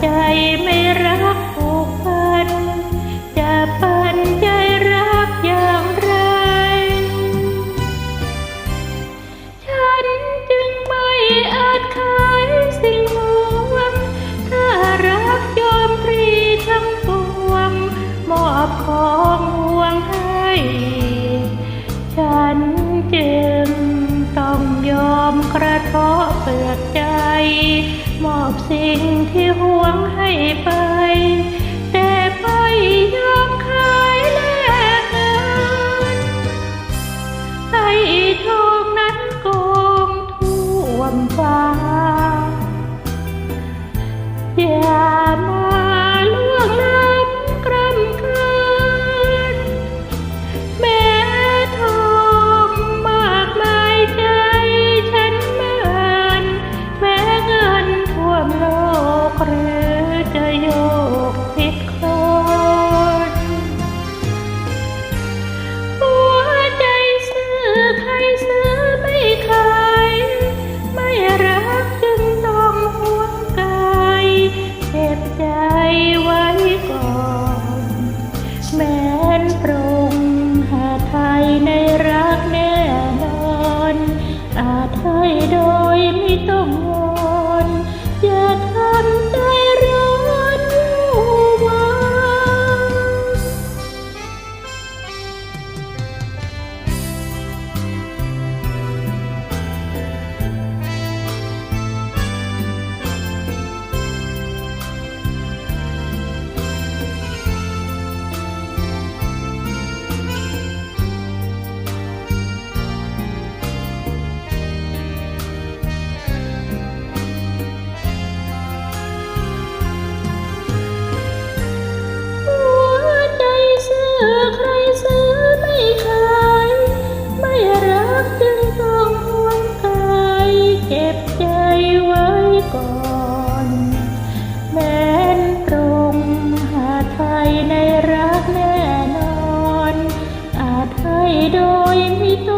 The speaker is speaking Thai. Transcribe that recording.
ใจไม่รักผูกพัน จะปันใจรักอย่างไร ฉันจึงไม่อาจขายสิ่งหวงถ้ารักยอมพรีทั้งปวงมอบของห่วงให้ ฉันจึงต้องยอมกระทาะเปลือกใจ มอบสิ่งที่หวงให้ไป แต่ไม่ยอมขายแลกเงินให้โชคนั้นโกงท่วมฟ้าอ โยกผิดคนหัวใจซื้อใครซื้อไม่ขายไม่รักจึงต้องห่วงกายเก็บใจไว้ก่อนแม้นปรงหาไทยในรักแน่นอนอาจให้โดย กจึงต้องหวนกายเก็บใจไว้ก่อนแม้นตรงหาไทยในรักแน่นอน อาจให้โดยม่ต้อ